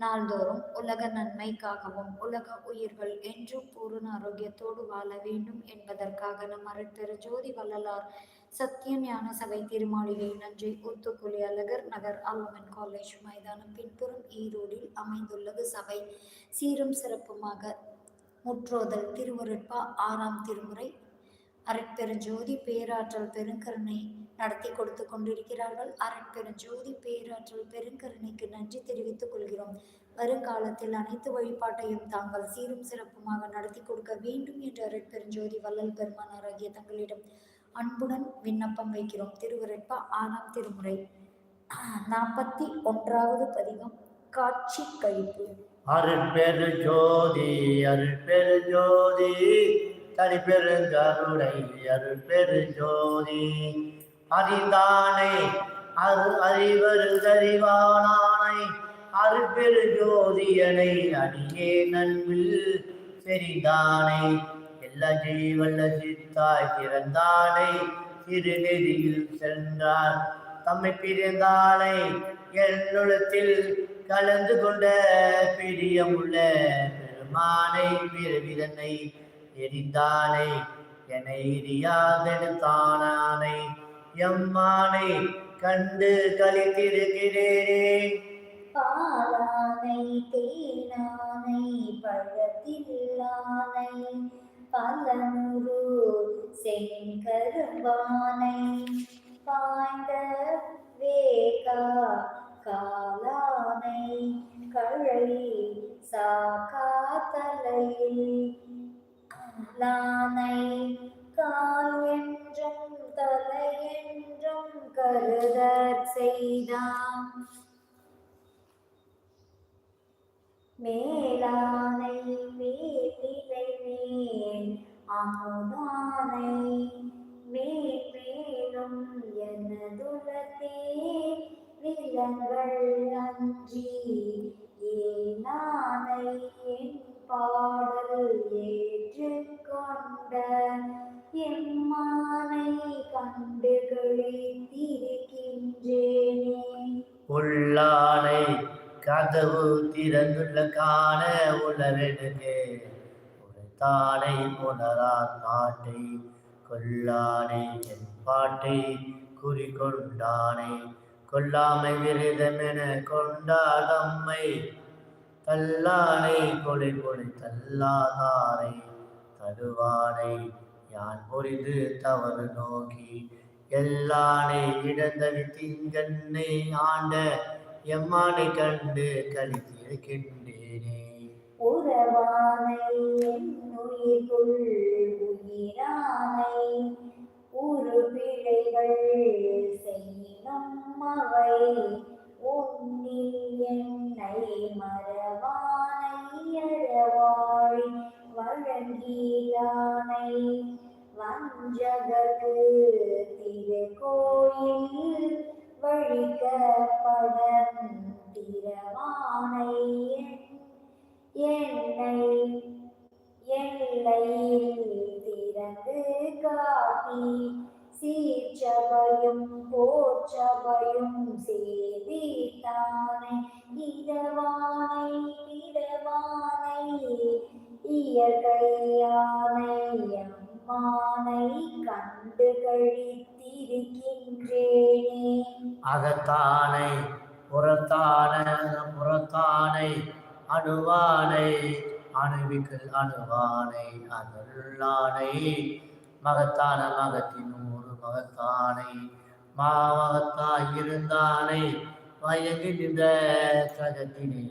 நாள்தோறும் உலக நன்மைக்காகவும் உலக உயிர்கள் என்றும் பூரண ஆரோக்கியத்தோடு வாழ வேண்டும் என்பதற்காக நம் அருட்பெரு ஜோதி வள்ளலார் சத்திய ஞான சபை திருமாளிகை நன்றி ஊத்துக்குழி அழகர் நகர் அல்லமன் காலேஜ் மைதானம் பின்புறம் ஈரோடில் அமைந்துள்ளது சபை. சீரும் சிறப்புமாக முற்றோதல் திருவருட்பா ஆறாம் திருமுறை. அரட்பெருஞ்சோதி பேராற்றல் பெருங்கருணை நடத்தி கொடுத்து கொண்டிருக்கிறார்கள். அரட்பெருஞ்சோதி பேராற்றல் பெருங்கருணைக்கு நன்றி தெரிவித்துக் கொள்கிறோம். வருங்காலத்தில் அனைத்து வழிபாட்டையும் தாங்கள் சீரும் சிறப்புமாக நடத்தி கொடுக்க வேண்டும் என்று அரட்பெருஞ்சோதி வள்ளல் பெருமானாராகிய தங்களிடம் அன்புடன் விண்ணப்பம் வைக்கிறோம். திருவருட்பா ஆறாம் திருமுறை. நாற்பத்தி ஒன்றாவது பதிகம் காட்சி கழிப்பு. அருட்பெரு ஜோதி அருட்பெரு ஜோதி தனிப்பெருங்கருணை அருட்பெரு ஜோதி. அறிந்தானை. அரு அறிவரு தறிவானானை. அருட்பெரு ஜோதியனை அடியே நன்பில் தெரிந்தானை எல்லா ஜீவல்ல சித்தாய் பிறந்தானை. திருநெறியில் சென்றார் தம்மை பிரிந்தானை. என்னுளத்தில் கலந்து கொண்ட பிரியமுள்ள பெருமானை பிறவிதனை எரிந்தானை. என எரியாதெடுத்தானானை எம்மானை கண்டு கழித்திருக்கிறேனே பாலானை தேனானை பழத்தில்லானை பலமுரு செங்கரும்பானை பாய்ந்த வேகா காலானை கழை சாக்கா தலையில் லானை கால் என்றும் தலை என்றும் கருதற் செய்தான் மேலானை மேலிலை மேல் அமுதானை மேலும் எனதுலத்தே விலங்கள் அன்றி ஏனானை என் பாட கதவு திறந்துள்ள காண உணரெடுக்கு உரைத்தானை உணரா நாட்டை கொல்லானை என் பாட்டை குறி கொண்டானை கொல்லாமை விரதமென கொண்டாடம்மை தல்லானை கொலை கொலை தல்லாதாரை தருவானை யான் புரிந்து தவறு நோக்கி எல்லானை இடந்தவி திங்கன்னை ஆண்ட எம்மானை கண்டு கழித்திருக்கின்றேனே உறவானை என் உயிர்க்குள் உயிரானை உரு பிழைகள் செய்யும் அவை உன்னில் என்னை மறவானை அறவாழி வழங்கியானை வஞ்சகர்க்கு திருக்கோயில் வழிக்கப்படன் திரவானை என்னை எல்லையில் திறந்து காட்டி சீர்ச்சபையும் போர்ச்சபையும் சேவித்தானை. புறத்தானை புறத்தான புறத்தானை அணுவானை அணுவிக்கல் அணுவானை அதருளானை மகத்தான மகத்தின் ஒரு மகத்தானை மாமகத்தாய் இருந்தானை மயங்கி நின்ற சகத்தினை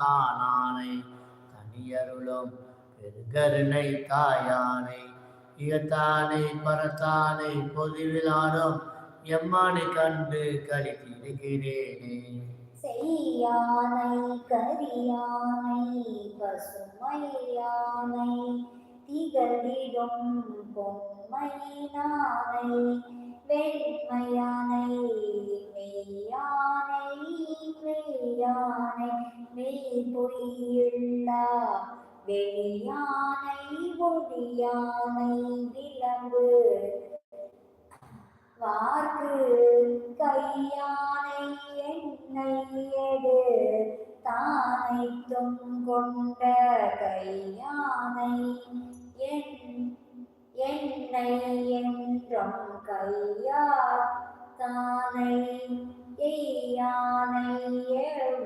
தானானை. தனியருளும் பெருகருணை தாயானை இகத்தானை பரத்தானை பொதுவிலானும் எம்மானை கண்டு கழித்திருக்கிறேனே செய்யானை கரியானை பசுமை பசுமையானை திகழ்ந்திடும் நானை வெண்மையானை மெய்யானை மெய்யானை மெய் பொய்யுள்ளா வெளியானை ஒளியானை விளம்பு வார்க்கு கையானை என்னை எடு அனைத்தும் கொண்ட கையானை என்னை என்றும் கையா தானை எய்யானை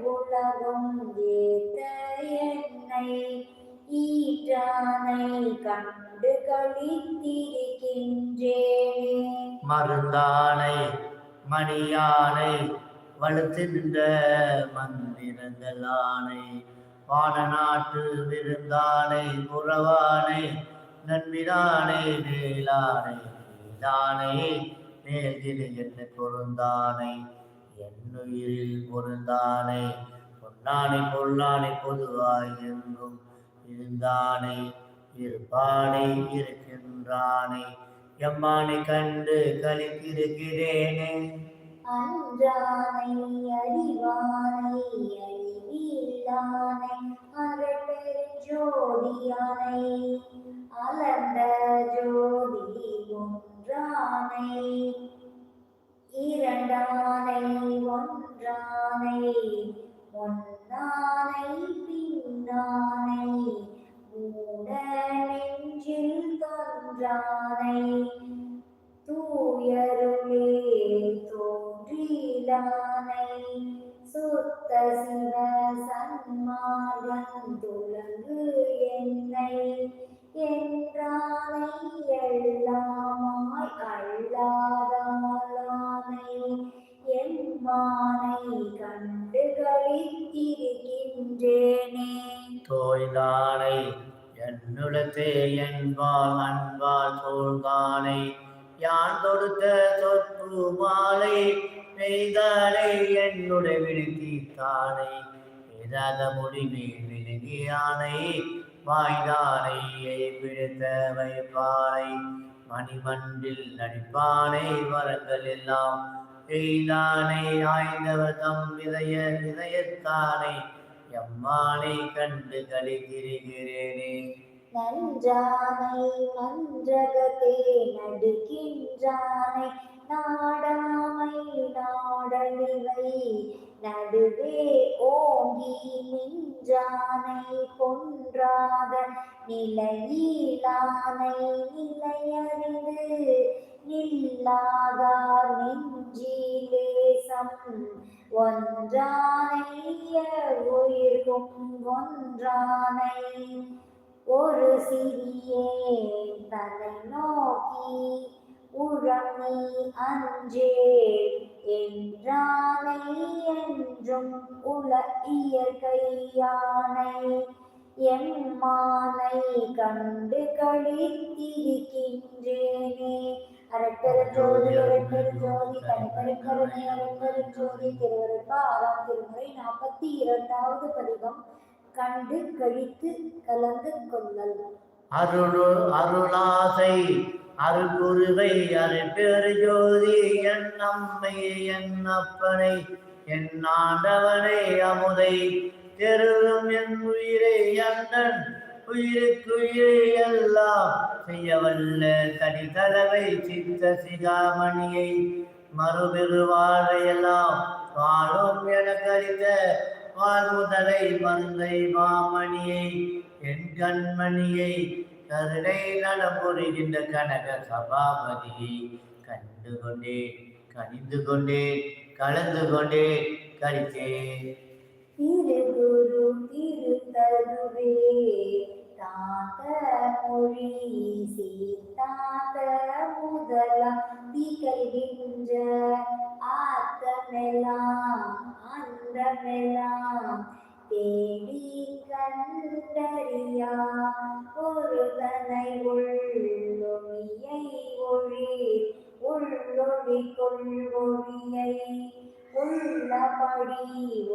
உலகம் ஏத்த என்னை ஈட்டானை ஈற்றானை கண்டு கழித்திருக்கின்றேனே மருந்தானை மணியானை வலுத்து நின்ற மந்திரங்களானை வான நாட்டு விருந்தானை புறவானை நன்மிதானை வேளானை நீதானை மேல்கில் என்ன பொருந்தானை என்னுயிரில் பொருந்தானை பொன்னானை பொல்லானை பொதுவாய் என்றும் இருந்தானை. இருப்பானை இருக்கின்றானே. எம்மானை கண்டு கலித்திருக்கிறேனே அன்றானை அறிவானை அறிவில்லானை அகப்பெருஞ்சோதியானை அலர்ந்த ஜோதி ஒன்றானை. இரண்டானை ஒன்றானை ஒன்னானை பின்னானை மூட நெஞ்சில் தோன்றானை தூயருளே தோன்றிலானை. சுத்த சிவ சன்மார்கன் துலங்கு என்னை என்றானை எல்லாமாய் அல்லாதாலானை எம்மானை கண்டு கழித்திருக்கின்றேனே தோய்தான் என்னுடத்தே என்பால் அன்பால் சோழ்ந்தானை யான் தொடுத்த சொற்று மாலை நெய்தானை என்னுடைய விழுத்தீத்தானை வேதாத முடிவில் விழுங்கியானை வாய்தானை பிடித்த வைப்பானை மணிமண்டில் நடிப்பானை வரங்கள் எல்லாம் எய்தானை ஆய்ந்தவர் தம் இதய இதயத்தானை. எம்மானை கண்டு கழித்திருக்கிறேனே நன்றானை மன்றகத்தே நடுகின்றானை. நாடாமை நாடழிவை நடுவே ஓங்கி நின்றானை கொன்றாத நிலையிலானை நிலையறிந்து நில்லாதார் நெஞ்சிலேசம் ஒன்றானைய உயிர்கும் ஒன்றானை ஒரு சிறியே தன்னை நோக்கி உழமை அஞ்சே என்றானை என்றும் உல இயற்கையானை எம்மானை கண்டு கழித்திருக்கின்றேனே அரட்டெருஞ்சோதி அரட்டெருஞ்சோதி தனிப்பெருங்கருணை அரட்டெருஞ்சோதி திருவருட்பா ஆறாம் திருமுறை நாற்பத்தி இரண்டாவது பதிகம். கண்டு கழித்து கலந்து கொள்ளல். அருள் அருளாசை அருகுருவை அருட்பெரு ஜோதி என் அம்மை என் அப்பனை என் ஆண்டவனை அமுதை. தெருளும் என் உயிரை அண்ணன் உயிருக்குயிரை எல்லாம். செய்யவல்ல வல்ல தனித்தலைவை சித்த சிகாமணியை மறுபெருவாழையெல்லாம் வாழும் எனக்கு அறிந்த வாழ்முதலை மருந்தை மாமணியை என் கண்மணியை கருணை நலம் கனக சபாபதியை கண்டு கொண்டேன் கணிந்து கொண்டேன் கலந்து கொண்டேன் கழித்தேன் திரு குரு திரு தருவே தாத்த மொழி சீர்தாத்த முதலாம் திகழ்கின்ற ஆத்தமெல்லாம் உறவெல்லாம் தேடி கண்டறியா? ஒருதனை உள்ளொழியை ஒழி உள்ளொழி கொள்வொழியை உள்ளபடி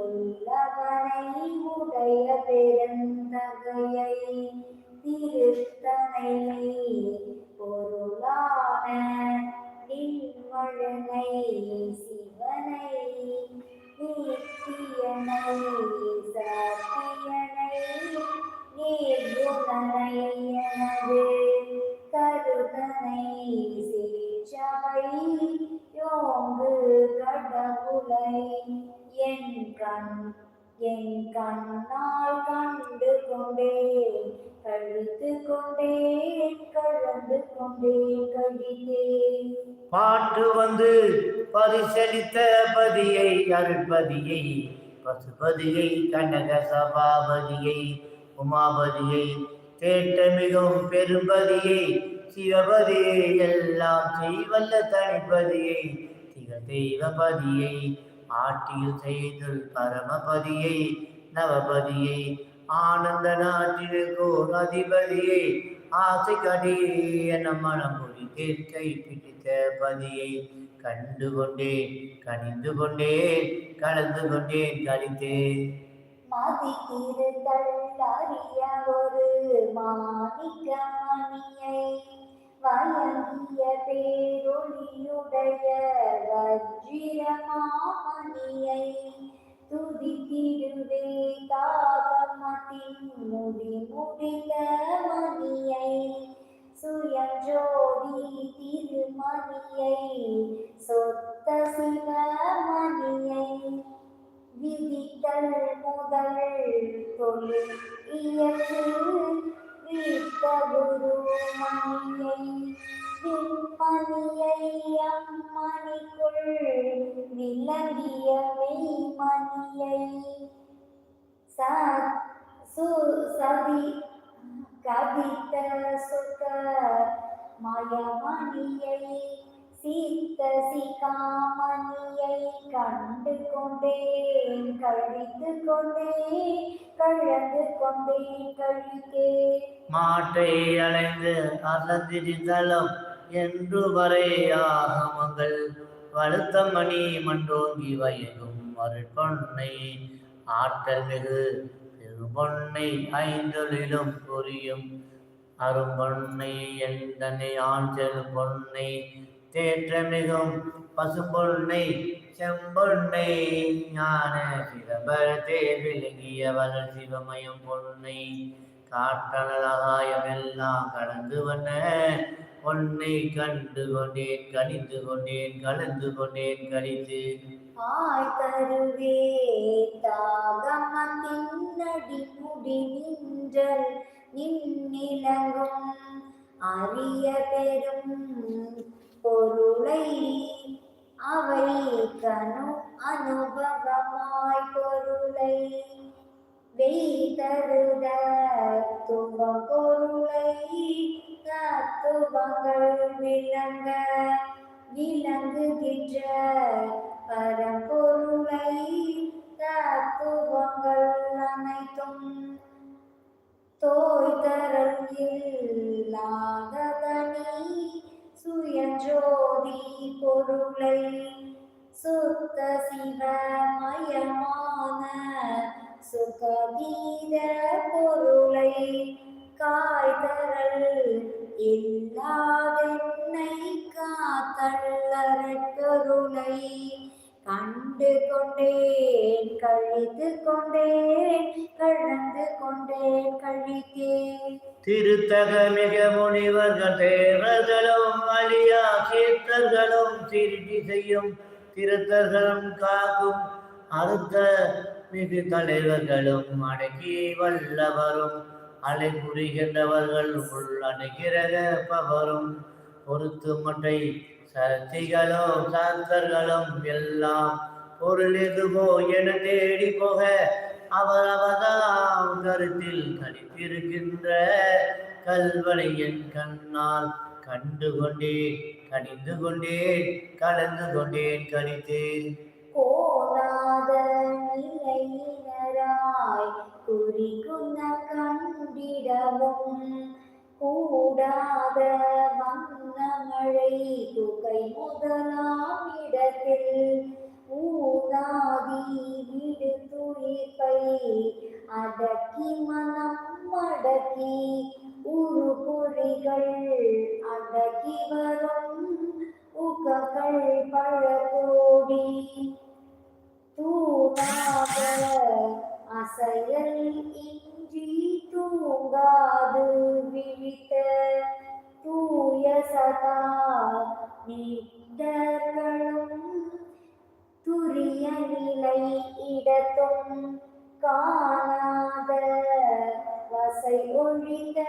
உள்ளவனை உடைய பெருந்தகையை திருத்தனை பொருளான நின்மழனை என் கண் என் கண்ணால் கண்டு கொண்டே கழித்து கொண்டே கலந்து கொண்டே கழித்தே. பாட்டு வந்து பரிசளித்த பதியை அருள்பதியை பசுபதியை கனக சபாபதியை உமாபதியை தேட்ட மிகவும் பெரும்பதியை சிவபதியை எல்லாம் செய்வல்ல தனிப்பதியை திகழ் தெய்வபதியை ஆட்டியில் செய்தல் பரமபதியை நவபதியை ஆனந்த நாட்டினுக்கோர் அதிபதியை ஆசை கடி என மனம் மொழி கேட்கை பிடித்த பதியை கண்டு கொண்டேன் கணிந்து கொண்டேன் கலந்து கொண்டேன் கழித்தேன். மதித்திருத்தல் அறிய ஒரு மாணிக்க மணியை வயங்கிய பேரொளியுடைய வஜ்ரமாமணியை துதித்திடுவே தாகமத்தின் முடி முடிந்த மணியை. சுயஞ்சோதி திருமணியை சொத்த சிவமணியை. விதித்தல் முதல் தொழில் இயற்று வீட்ட விண்மணியை அம்மணிக்குள் விளங்கிய மெய்மணியை சதி கதித்த சுக மயமணியை சீத்த சிகாமணியை கண்டு கொண்டேன் கழித்து. கொண்டேன் கழந்து கொண்டேன் கழித்தேன் மாட்டை அலைந்து அசந்திரித்தலும் என்று வரை ஆகமங்கள். வழுத்த மணி மண்டோங்கி வயதும் அருட்பொன்னை ஆற்றல் மிகு பெரும்பொன்னை ஐந்தொழிலும் புரியும். அரும்பொன்னை எந்தனை ஆஞ்சல் பொன்னை தேற்றமிகும் பசும்பொன்னை செம்பொன்னை ஞான சிதம்பரத்தே வளர் சிவமயம் பொன்னை. காட்டனகாயம் எல்லாம் கலந்து வந்த பொன்னை கண்டு கொண்டேன் கணித்து கொண்டேன் கலந்து கொண்டேன் கழித்து. ஆய் தருவே தாகமத்தின் அடி முடி நின்றல் நின்னிலங்கும். அரிய பெரும் அவை கனு அனுபவமாய் பொருளை வெய்தருத துவ பொருளை தத்துவங்கள் விளங்க விளங்குகின்ற பரம்பொருளை தத்துவங்கள் அனைத்தும் தோய்தரல் இல்லாததனி சுயஜோதி பொருளை சுத்த சிவமயமான சுகதீர பொருளை காய்தரல் இல்லாதென்னை காத்தல். கண்டு கொண்டேன் கழித்து கொண்டேன் கழந்து கொண்டேன் கழித்தேன் திருத்தக மிக முனிவர்கள் தேவர்களும் அலியா சீர்த்தர்களும் திருட்டி செய்யும் திருத்தர்களும் காக்கும் அறுத்த மிகு தலைவர்களும் அடக்கி வல்லவரும். அலை புரிகின்றவர்கள் உள்ளடக்கிறவரும் பொறுத்து மட்டை சக்திகளும் சாந்தர்களும் எல்லாம் பொருள் எதுவோ என தேடி போக அவர் அவதாம் கருத்தில் கணித்திருக்கின்ற கல்வனை என் கண்ணால் கண்டு கொண்டேன் கணிந்து கொண்டேன் கலந்து கொண்டேன் கணித்தேன். கோணாத நிலையினராய் குறிகுண கண்டிடவும் கூடாத வண்ணமழை குகை முதலாம் இடத்தில். ஊதாதி விடு துயிர்ப்பை அடக்கி மனம் மடக்கி உரு பொறிகள் அடக்கி வரும் உககள் பழகோடி. தூணாக அசையல் தூற்றி தூங்காது விழித்த தூய சதா நீட்டர்களும் துரிய நிலை இடத்தும் காணாத வசை ஒழிந்த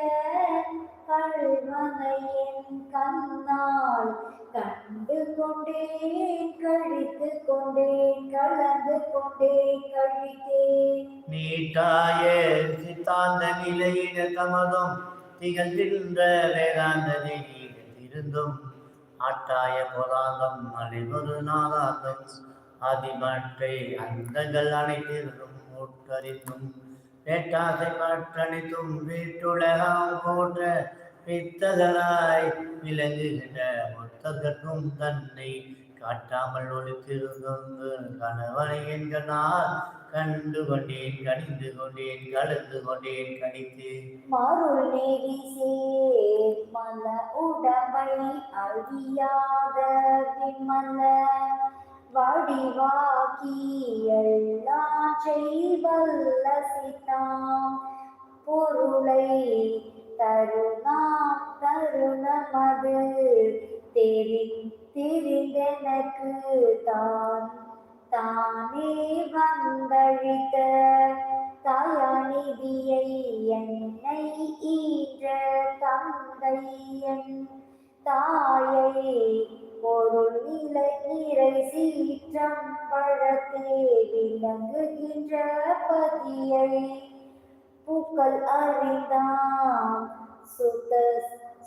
என் கண்ணால் கண்டு கொண்டேன் கழித்து கொண்டேன் கலந்து கொண்டேன் கழித்தேன் நீட்டாய சித்தாந்த நிலையிட தமதும் திகழ்கின்ற வேதாந்த இருந்தும் ஆட்டாய போதாந்தம் அழிவது நாதாந்தம் அதிமற்றை அந்தங்கள் அனைத்திலும் முற்றறிந்தும். வேட்டாசை பற்றணித்தும் வீட்டுலகம் போன்ற பித்தகராய் விளங்குகின்ற மொத்தகற்றும் தன்னை காட்டாமல் ஒழித்திருந்தும் கணவனை என்ற நான் கண்டு கொண்டேன் கணிந்து கொண்டேன் கலந்து கொண்டேன் கணித்து. மருள் நெறி சேர் மல உடமை அழியாத பின்மல்ல வடிவாக்கி எல்லாம் செய்வல்ல சித்தாம் பொருளை தருணாம் தருணமது தெரி தெரிந்தெனக்கு தான் தானே வந்தழித்த தயாநிதியை என்னை ஈன்ற தந்தை என் தாயை பொருள் நிலை நிறை சீற்றம் பழத்தே விளங்குகின்ற பதியை. பூக்கள் அறிந்தாம் சுத்த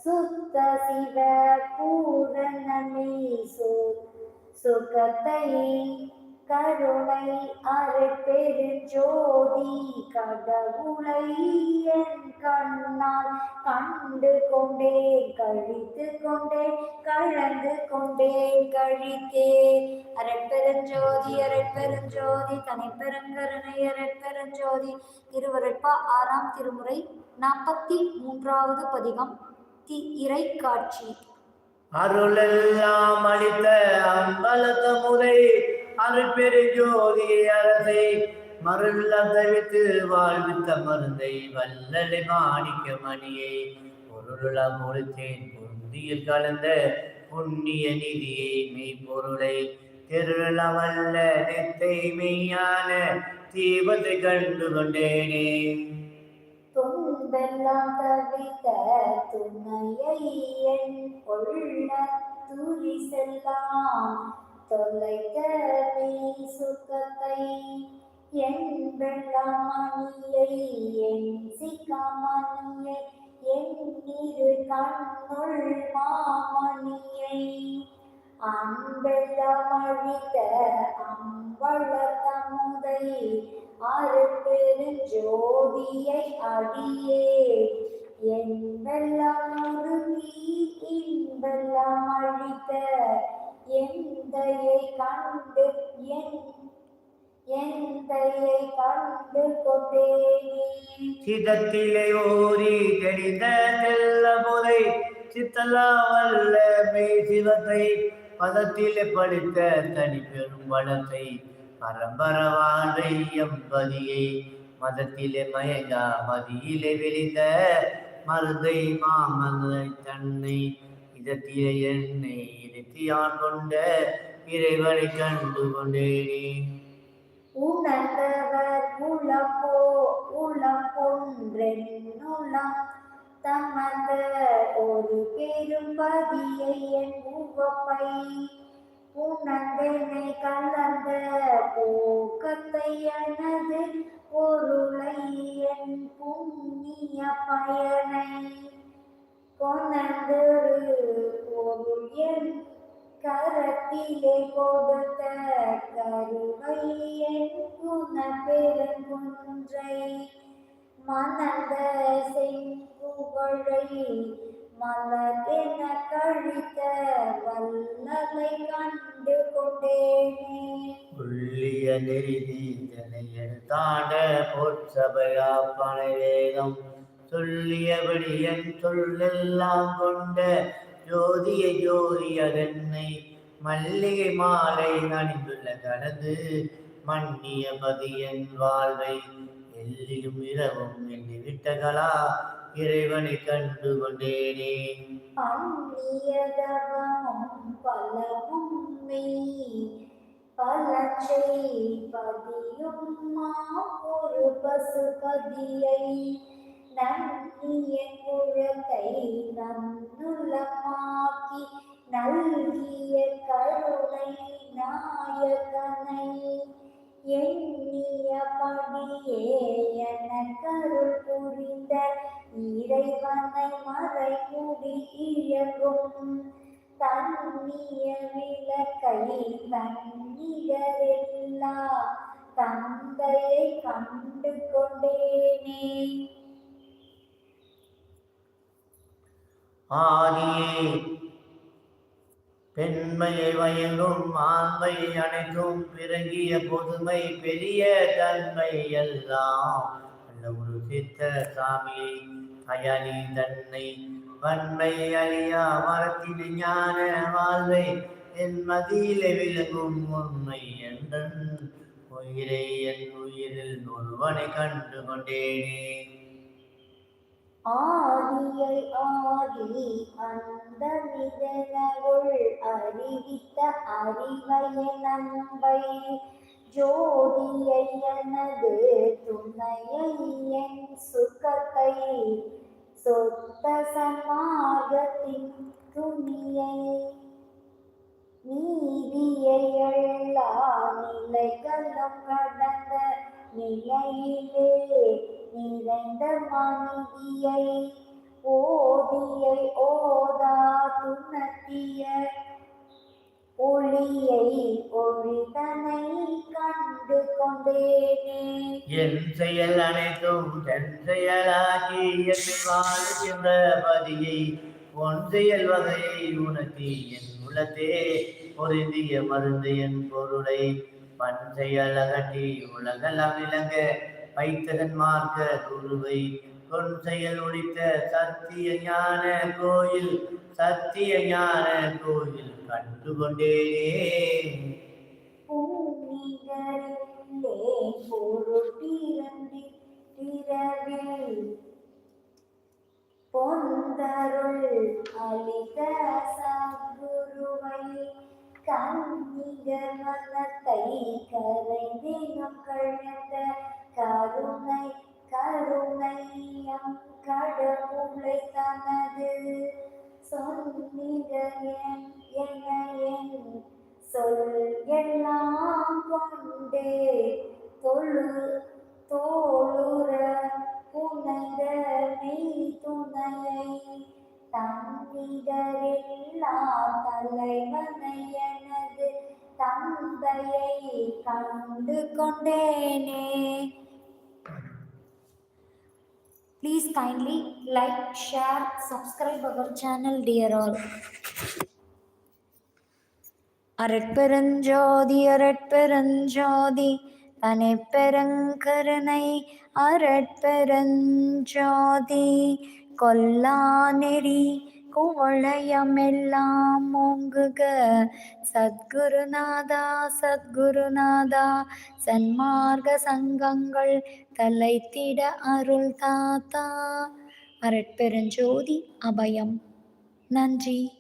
சுத்த சிவ பூரணமே சுகத்தை கருணை அருட்பெருஞ்சோதி கடவுளை என் கண்ணால் கண்டு கொண்டே கழித்து கொண்டே கலந்து கொண்டே கழித்தே அரட்பெருஞ்சோதி அரட்பெருஞ்சோதி தனிப்பெருங்கருணை அரட்பெருஞ்சோதி திருவருட்பா ஆறாம் திருமுறை நாற்பத்தி மூன்றாவது பதிகம் தி இறை காட்சி அருளெல்லாம் அளித்த அம்பலத்த முறை அருட்பெரு ஜோதியை அரசை மருள தவித்து வாழ்வித்த மருந்தை வல்லலை மாணிக்க மணியை. பொருள முழுத்தேன் பொருந்தியில் கலந்த புண்ணிய நிதியை மெய்ப்பொருளை. திருள வல்ல நெத்தை மெய்யான தீபத்தை கண்டு கொண்டேனே துன்பெல்லாம் தவித்த துணையை என் கொள்ள துரி செல்லாம். தொலைத்த மெய் சுகத்தை என் வெள்ளமணியை என் சிக்கமணியை என் இரு கண்ணுள் மாமணியை. அன்பெல்லமழித்த அம்பள தமுதை அருட்பெருஞ்சோதியை அடியே. என் வெள்ளம் உருகி இன்பெல்லாம் அழித்த எந்தையை கண்டு என் எந்தையை கண்டு சிதத்திலே ஓரி தெளிந்த தெல்ல முறை சித்தலா வல்ல மெய் சிவத்தை பதத்திலே படித்த தனி பெரும் வளத்தை பரம்பர வாழ்வை எம்பதியை மதத்திலே மயங்கா மதியிலே விழிந்த மருதை மாமலை தன்னை இதத்திலே என்னை இருத்தியான் கொண்ட இறைவனை கண்டு கொண்டேனே உணர்ந்தவர் உளப்போ உளம் ஒன்றென்னுளம் தமந்த ஒரு பெரும் பதியை என் உவப்பை உணர்ந்தனை கலந்த போக்கத்தை எனது பொருளை என் புண்ணிய பயனை. கொணர்ந்தொரு பொருள் என் கரத்திலே கொடுத்த கருவை என் பெருங்குன்றை மணந்த செங்குவழை மலரென கழித்த வல்லலை கண்டு கொண்டேனே உள்ளிய நெறிதீதனை எடுத்தாண்ட பொற்சபையா பனை வேதம் சொல்லியபடி என் சொல்லெல்லாம் கொண்ட ஜோதிய ஜோதி அதென்னை மல்லிகை மாலை அணிந்துள்ள தனது மன்னிய பதியன் வாழ்வை எல்லிலும் இரவும் எண்ணி விட்டகளா இறைவனை கண்டு கொண்டேனே பலவும் பல பலச்சை மா ஒரு பசுபதியை நன்னிய குழந்தை நன்னுலமாக்கி நல்கிய கருணை நாயகனை எண்ணியபடியே என கருள் புரிந்த இறைவனை மறைமுடி இயங்கும் தன்னிய விளக்கை தன்னிடரெல்லா தந்தையை கண்டு கொண்டேனே. ஆதியே. பெண்மையை வயலும் ஆண்மை அனைத்தும் பிறங்கிய பொதுமை பெரிய தன்மை எல்லாம் அல்ல ஒரு சித்த சாமியை. அயனி தன்னை வன்மை அறியா மரத்தின் ஞான வாழ்வை என் மதியிலே விளங்கும் உண்மை என்றன். உயிரை என் உயிரில் ஒருவனை கண்டு கொண்டேனே. ஆதியை ஆதி அந்த நிதனவுள் அறிவித்த அறிவைய நம்பை ஜோதியை எனது துணையை என் சுகத்தை சொத்த சமாகத்தின் துணியை. நீதியை எல்லா நிலைகளும் கடந்த நிலையிலே நிறைந்த மனிதியை ஓதியை ஓதா துணத்திய ஒளியை ஒளிதனை கண்டு. கொண்டேனே என் செயல் அனைத்தும் தன் செயலாகி என் வாழ்கின்ற பதியை உன் செயல் வகையை உனக்கு என் உளத்தே பொருந்திய மருந்து என் பொருளை பன் செயல் அகற்றி உலகெல்லாம் விளங்க. வைத்தகன் மார்க்க குருவை கொன் செயல் ஒழித்த சத்திய ஞான கோயில் சத்திய ஞான கோயில் கண்டு கொண்டேனே புன்னிகரிலே பொருட்டிரந்தி திரவில் பொந்தருள் அளித்த சத்குருவை கன்னிகர் மனத்தை கரைந்தினம் கழந்த கருணை கருணையம் கடவுளை தனது சொன்னிகன் என என் சொல் எல்லாம் கொண்டே தொழு தோளுற புனைந்த மெய் துணையை தன்னிடரெல்லா தலைவனை எனது தந்தையை கண்டு கொண்டேனே. Please kindly like, share, subscribe our channel, dear all. அரட்பெருஞ்சோதி அரட்பெருஞ்சோதி தனை பெருங்கருணை அரட்பெருஞ்சோதி கொல்லா நெறி குவளையமெல்லாம் ஓங்குக சத்குருநாதா சத்குருநாதா சன்மார்க்க சங்கங்கள் தலைத்திட அருள் தாத்தா அரட்பெருஞ்சோதி அபயம். நன்றி.